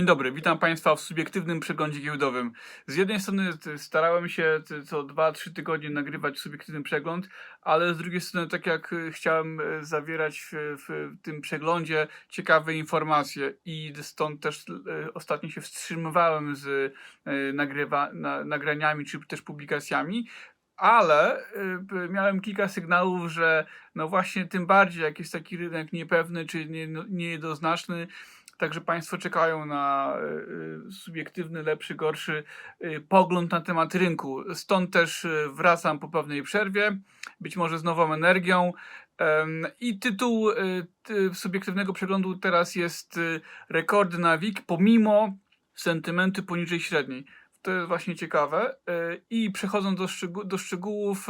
Dzień dobry, witam Państwa w subiektywnym przeglądzie giełdowym. Z jednej strony starałem się co 2-3 tygodnie nagrywać subiektywny przegląd, ale z drugiej strony, tak jak y, chciałem y, zawierać w, w tym przeglądzie ciekawe informacje i stąd też y, ostatnio się wstrzymywałem z nagrywa, na, nagraniami czy też publikacjami, ale miałem kilka sygnałów, że no właśnie tym bardziej jak jest taki rynek niepewny czy nie, no, niejednoznaczny, Także Państwo czekają na y, y, subiektywny, lepszy, gorszy y, pogląd na temat rynku. Stąd też wracam po pewnej przerwie, być może z nową energią. I tytuł ty- subiektywnego przeglądu teraz jest Rekordy na WIG pomimo sentymentu poniżej średniej. To jest właśnie ciekawe. Y, I przechodząc do, szczegół, do szczegółów,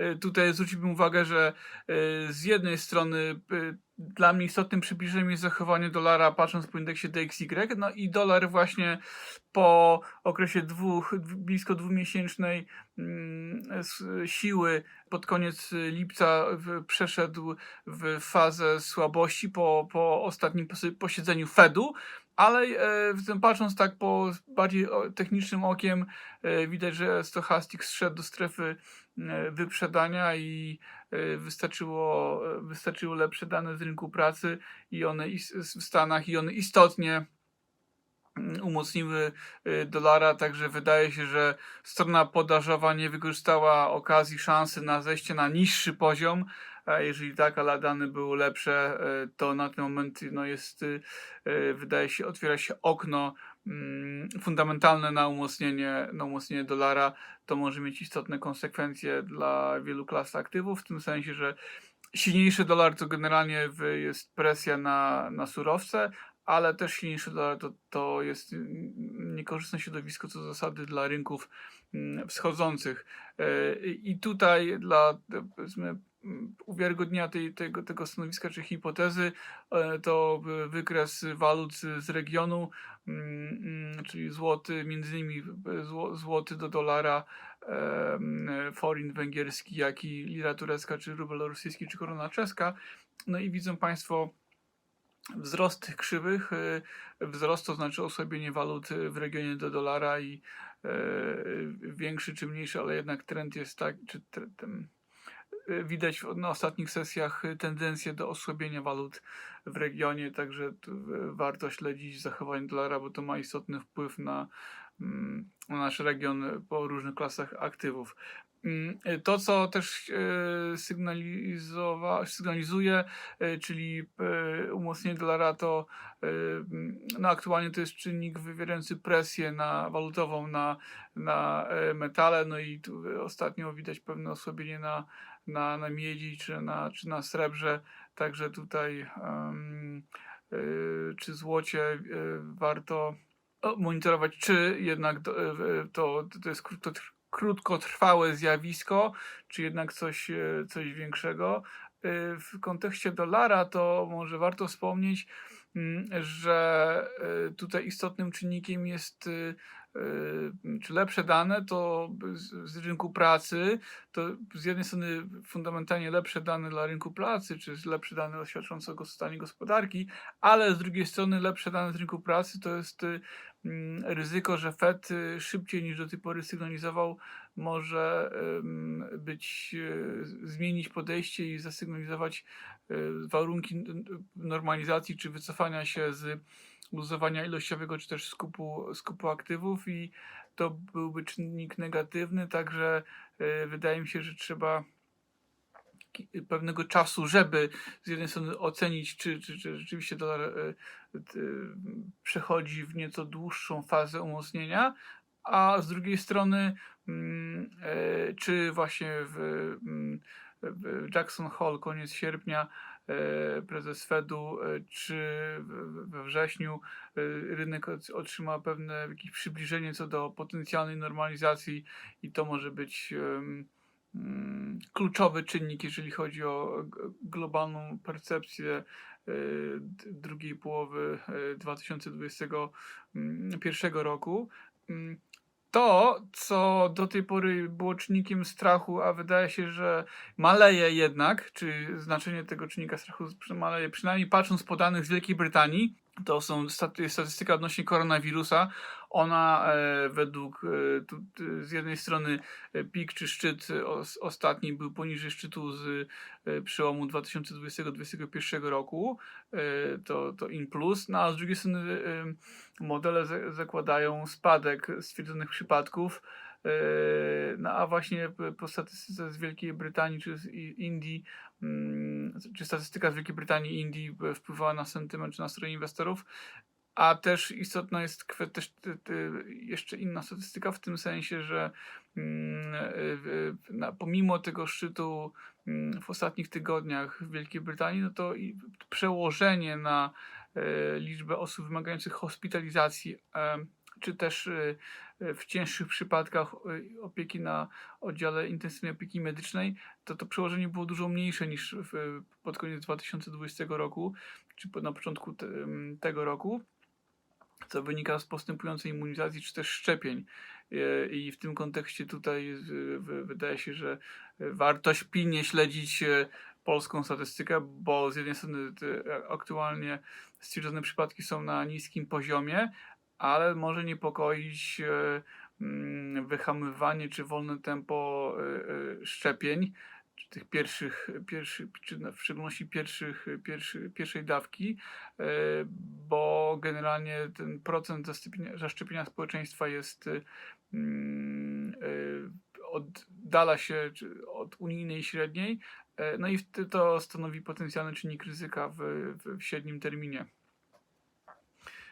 y, tutaj zwróciłbym uwagę, że z jednej strony dla mnie istotnym przybliżeniem jest zachowanie dolara patrząc po indeksie DXY, no i dolar właśnie po okresie dwóch, dw- blisko dwumiesięcznej mm, siły pod koniec lipca przeszedł w fazę słabości po, po ostatnim posiedzeniu Fedu, ale e, patrząc tak po bardziej technicznym okiem e, widać, że Stochastic zszedł do strefy e, wyprzedania i e, wystarczyło, e, wystarczyło lepsze dane z rynku pracy i one w Stanach i one istotnie mm, umocniły y, dolara, także wydaje się, że strona podażowa nie wykorzystała okazji, szansy na zejście na niższy poziom. A jeżeli tak, ale dane były lepsze, y, to na ten moment no jest, y, wydaje się, otwiera się okno mm, fundamentalne na umocnienie, na umocnienie dolara. To może mieć istotne konsekwencje dla wielu klas aktywów, w tym sensie, że silniejszy dolar to generalnie jest presja na, na surowce, ale też silniejszy dolar to, to jest niekorzystne środowisko co zasady dla rynków mm, wschodzących. E, I tutaj dla e, uwiarygodnienia tej, tego, tego stanowiska czy hipotezy e, to e, wykres walut z regionu, mm, mm, czyli złoty, między innymi e, zło, złoty do dolara, em, forint węgierski, jak i lira turecka, czy rubel rosyjski, czy korona czeska. No i widzą Państwo wzrost tych krzywych. Wzrost to znaczy osłabienie walut w regionie do dolara i e, większy czy mniejszy, ale jednak trend jest tak, czy tre- ten, y, widać w- na ostatnich sesjach y, tendencję do osłabienia walut w regionie, także y, warto śledzić zachowanie dolara, bo to ma istotny wpływ na, mm, na nasz region po różnych klasach aktywów. Mm, y, To, co też sygnalizuje, czyli umocnienie dolara, to mm, no aktualnie to jest czynnik wywierający presję na walutową na, na metale, no i ostatnio widać pewne osłabienie na, na, na miedzi czy na, czy na srebrze, także tutaj em, e, czy złocie e, warto monitorować, czy jednak e, e, to, to jest krótko, krótkotrwałe zjawisko, czy jednak coś, e, coś większego. E, W kontekście dolara to może warto wspomnieć, mm, że tutaj istotnym czynnikiem jest czy lepsze dane to z, rynku pracy, to z jednej strony fundamentalnie lepsze dane dla rynku pracy, czy lepsze dane świadczące o stanie gospodarki, ale z drugiej strony lepsze dane z rynku pracy to jest y, mm, ryzyko, że Fed y, szybciej niż do tej pory sygnalizował może być, y, zmienić podejście i zasygnalizować y, warunki n- n- normalizacji czy wycofania się z luzowania ilościowego czy też skupu, skupu aktywów i to byłby czynnik negatywny, także y, wydaje mi się, że trzeba pewnego czasu, żeby z jednej strony ocenić, czy, czy, czy rzeczywiście dolar t- przechodzi w nieco dłuższą fazę umocnienia, a z drugiej strony, mm, czy właśnie w, mm, Jackson Hole koniec sierpnia e, prezes Fedu, e, czy we wrześniu e, rynek otrzyma pewne jakieś przybliżenie co do potencjalnej normalizacji i to może być mm, kluczowy czynnik, jeżeli chodzi o globalną percepcję drugiej połowy e, 2021 roku. To, co do tej pory było czynnikiem strachu, a wydaje się, że maleje jednak, czy znaczenie tego czynnika strachu maleje, przynajmniej patrząc po danych z Wielkiej Brytanii, to są staty- statystyka odnośnie koronawirusa. Ona e, według e, z jednej strony e, pik czy szczyt os, ostatni był poniżej szczytu z przełomu 2020-2021 roku, to, to in plus, no a z drugiej strony modele za- zakładają spadek stwierdzonych przypadków. E, No a właśnie po statystyce z Wielkiej Brytanii czy z Indii, mm, czy statystyka z Wielkiej Brytanii i Indii e, wpływała na sentyment czy nastroje inwestorów, a też istotna jest też jeszcze inna statystyka w tym sensie, że mm, e, pomimo tego szczytu mm, w ostatnich tygodniach w Wielkiej Brytanii, no to przełożenie na liczbę osób wymagających hospitalizacji, czy też e, e, w cięższych przypadkach e, opieki na oddziale intensywnej opieki medycznej, to to przełożenie było dużo mniejsze niż w, pod koniec 2020 roku, czy na początku te, tego roku, co wynika z postępującej immunizacji, czy też szczepień. E, I w tym kontekście tutaj e, wydaje się, że e, warto pilnie śledzić e, polską statystykę, bo z jednej strony te aktualnie stwierdzone przypadki są na niskim poziomie, ale może niepokoić e, mm, wyhamywanie czy wolne tempo e, e, szczepień, czy tych pierwszych, pierwszych czy na- w szczególności pierwszych, pierwszy, pierwszej dawki, bo generalnie ten procent zaszczepienia, zaszczepienia społeczeństwa jest mm, oddala się od unijnej średniej, no i to stanowi potencjalny czynnik ryzyka w, w, w średnim terminie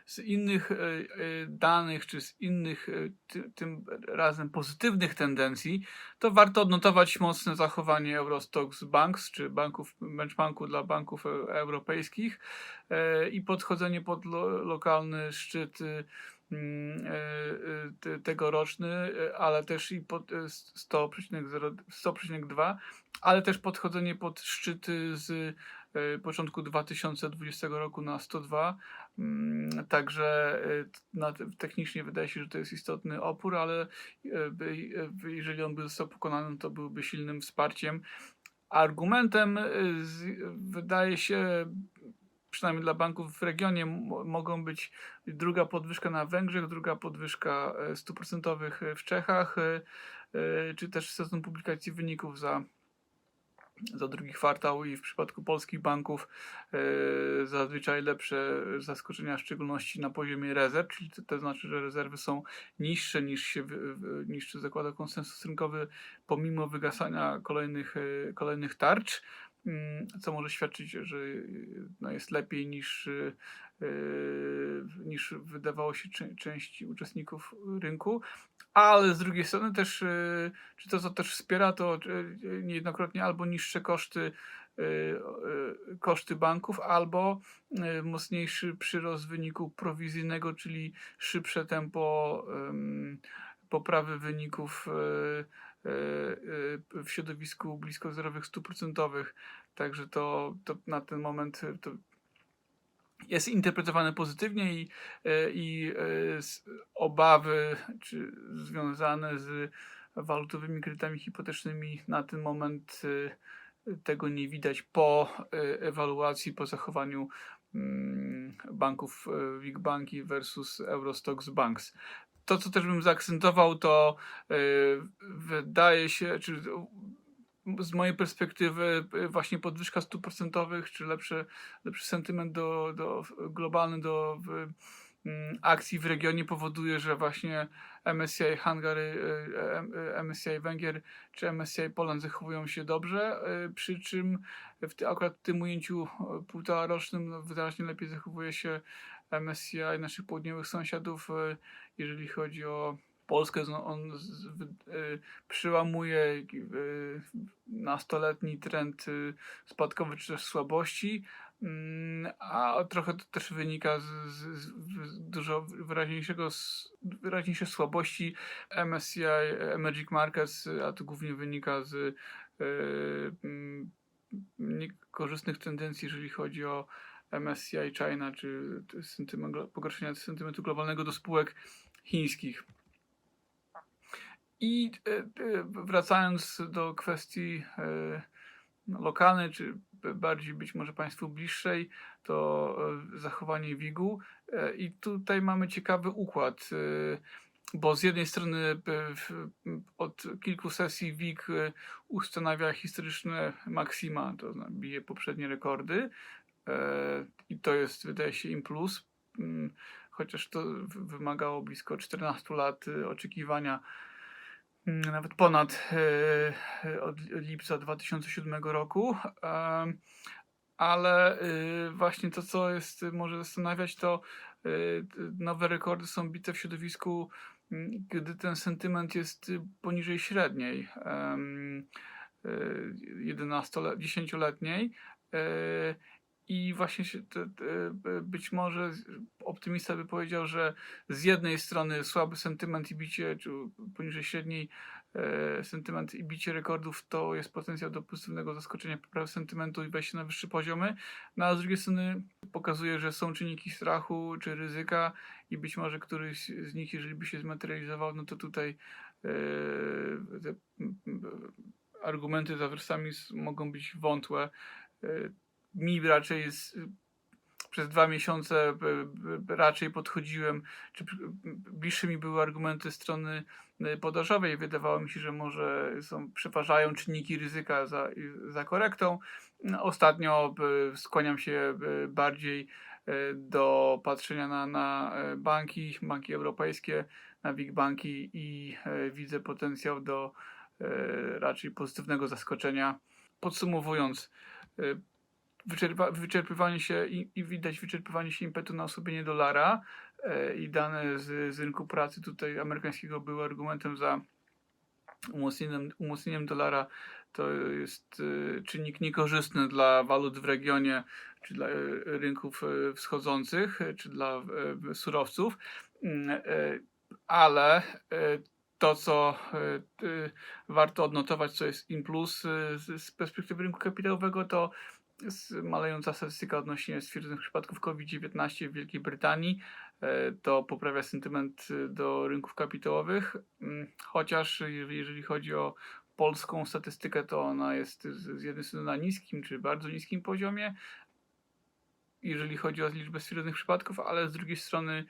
z innych e, e, danych, czy z innych e, ty, tym razem pozytywnych tendencji, to warto odnotować mocne zachowanie Eurostox Banks, czy banków benchmarku dla banków europejskich i podchodzenie pod lo, lokalny szczyt e, mm, te- tegoroczny, ale też i pod e, 100,0 100,2, ale też podchodzenie pod szczyty z początku 2020 roku na 102. Mm, Także e, technicznie wydaje się, że to jest istotny opór, ale e, e, jeżeli on by został pokonany, to byłby silnym wsparciem. Argumentem e, wydaje się, przynajmniej dla banków w regionie, mogą być druga podwyżka na Węgrzech, druga podwyżka e, stóp procentowych e, w Czechach, e, e, czy też sezon publikacji wyników za za drugi kwartał i w przypadku polskich banków e, zazwyczaj lepsze zaskoczenia, w szczególności na poziomie rezerw, czyli to, to znaczy, że rezerwy są niższe niż się wy- niż zakłada konsensus rynkowy, pomimo wygasania kolejnych, e, kolejnych tarcz, mm, co może świadczyć, że e, no, jest lepiej niż, e, niż wydawało się czę- części uczestników rynku. Ale z drugiej strony też, e, czy to co też wspiera, to e, niejednokrotnie albo niższe koszty, e, koszty banków, albo mocniejszy przyrost wyniku prowizyjnego, czyli szybsze tempo em, poprawy wyników w środowisku blisko zerowych stóp procentowych. Także to, to na ten moment to jest interpretowane pozytywnie i, e, i e, obawy czy związane z walutowymi kredytami hipotecznymi na ten moment e, tego nie widać po ewaluacji, po zachowaniu mm, banków Big Banki versus Eurostox Banks. To, co też bym zaakcentował, to wydaje się, czy z mojej perspektywy e, właśnie podwyżka stóp procentowych, czy lepszy, lepszy sentyment do, do globalny do w, mm, akcji w regionie powoduje, że właśnie MSCI Hungary, e, MSCI Węgier czy MSCI Poland zachowują się dobrze, przy czym w ty, akurat w tym ujęciu e, półtora rocznym no, wyraźnie lepiej zachowuje się MSCI naszych południowych sąsiadów, jeżeli chodzi o Polskę, no on z, wy- e, przełamuje e, nastoletni trend e, spadkowy czy też słabości, Mm, a trochę to też wynika z, z, z dużo wyraźniejszego, wyraźniejszej słabości MSCI Emerging Markets, a to głównie wynika z mm, niekorzystnych tendencji, jeżeli chodzi o MSCI China, czy sentyment, pogorszenia sentymentu globalnego do spółek chińskich. I e, e, wracając do kwestii e, lokalnej, czy bardziej być może Państwu bliższej, to zachowanie WIG-u. I tutaj mamy ciekawy układ, bo z jednej strony od kilku sesji WIG ustanawia historyczne maksima, to znaczy bije poprzednie rekordy. I to jest, wydaje się, im plus, Mm, chociaż to wymagało blisko 14 lat oczekiwania Mm, nawet ponad e, e, od lipca 2007 roku. Ale y, właśnie to, co jest y, może zastanawiać, to y, nowe rekordy są bite w środowisku, mm, gdy ten sentyment jest poniżej średniej, 11-letniej i właśnie y, być może optymista by powiedział, że z jednej strony słaby sentyment i bicie, czy poniżej średniej e, sentyment i bicie rekordów to jest potencjał do pozytywnego zaskoczenia, poprawy sentymentu i wejścia na wyższe poziomy. No a z drugiej strony pokazuje, że są czynniki strachu czy ryzyka i być może któryś z nich, jeżeli by się zmaterializował, no to tutaj e, te argumenty za wersami mogą być wątłe. E, Mi raczej jest przez dwa miesiące b- b- raczej podchodziłem, czy bliższe mi były argumenty strony y, podażowej. Wydawało mi się, że może są, przeważają czynniki ryzyka za, za korektą. Ostatnio skłaniam się bardziej do patrzenia na, na e, banki, banki europejskie, na big banki i e, widzę potencjał do e, raczej pozytywnego zaskoczenia. Podsumowując, wyczerpa, wyczerpywanie się i, i widać wyczerpywanie się impetu na osłabienie dolara e, i dane z, z rynku pracy tutaj amerykańskiego były argumentem za umocnieniem, umocnieniem dolara. To jest e, czynnik niekorzystny dla walut w regionie, czy dla e, rynków e, wschodzących, e, czy dla e, surowców, Mm, e, ale e, to, co e, t- warto odnotować, co jest in plus e, z, z perspektywy rynku kapitałowego, to malejąca statystyka odnośnie stwierdzonych przypadków COVID-19 w Wielkiej Brytanii. E, To poprawia sentyment e, do rynków kapitałowych, Mm, chociaż je- jeżeli chodzi o polską statystykę, to ona jest z jednej strony na niskim czy bardzo niskim poziomie, jeżeli chodzi o liczbę stwierdzonych przypadków, ale z drugiej strony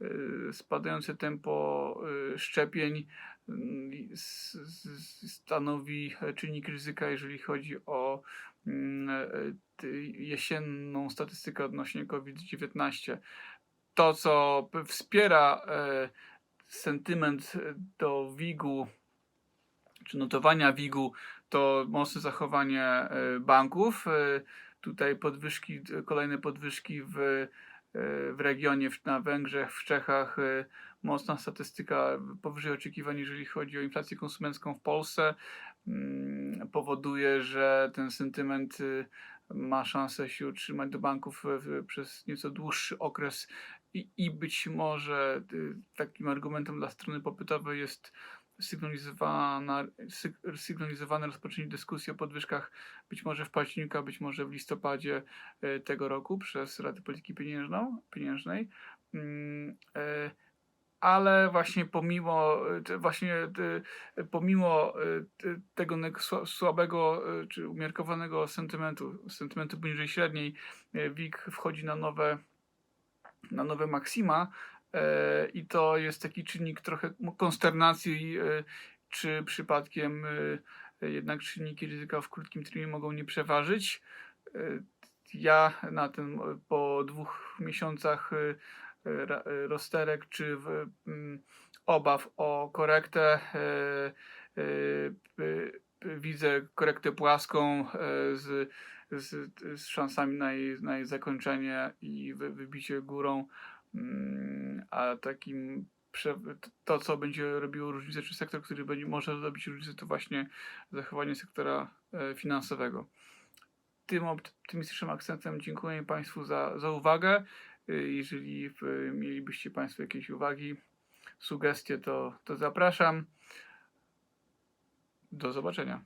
e, spadające tempo szczepień mm, stanowi czynnik ryzyka, jeżeli chodzi o jesienną statystykę odnośnie COVID-19. To, co wspiera e, sentyment e, do WIG-u, czy notowania WIG-u, to mocne zachowanie e, banków. E, Tutaj podwyżki, kolejne podwyżki w, e, w regionie, na Węgrzech, w Czechach. e, Mocna statystyka powyżej oczekiwań, jeżeli chodzi o inflację konsumencką w Polsce mm, powoduje, że ten sentyment y, ma szansę się utrzymać do banków w- przez nieco dłuższy okres i, i być może y, takim argumentem dla strony popytowej jest sygnalizowane rozpoczęcie dyskusji o podwyżkach być może w październiku, a być może w listopadzie y, tego roku przez Radę Polityki Pieniężną, Pieniężnej. Ale właśnie pomimo y, właśnie y, pomimo y, ty- tego słabego czy umiarkowanego sentymentu, sentymentu poniżej średniej, WIG wchodzi na nowe na nowe maksima i to jest taki czynnik trochę konsternacji, czy przypadkiem jednak czynniki ryzyka w krótkim terminie mogą nie przeważyć. Ja na tym po dwóch miesiącach rozterek czy mm, obaw o korektę e, e, widzę korektę płaską e, z, z, z szansami na jej, na jej zakończenie i wy, wybicie górą, Mm, a takim to, co będzie robiło różnicę, czy sektor, który będzie może robić różnicę, to właśnie zachowanie sektora finansowego. Tym optymistycznym akcentem dziękuję Państwu za, za uwagę. E, Jeżeli e, mielibyście Państwo jakieś uwagi, sugestie, to, to zapraszam. Do zobaczenia.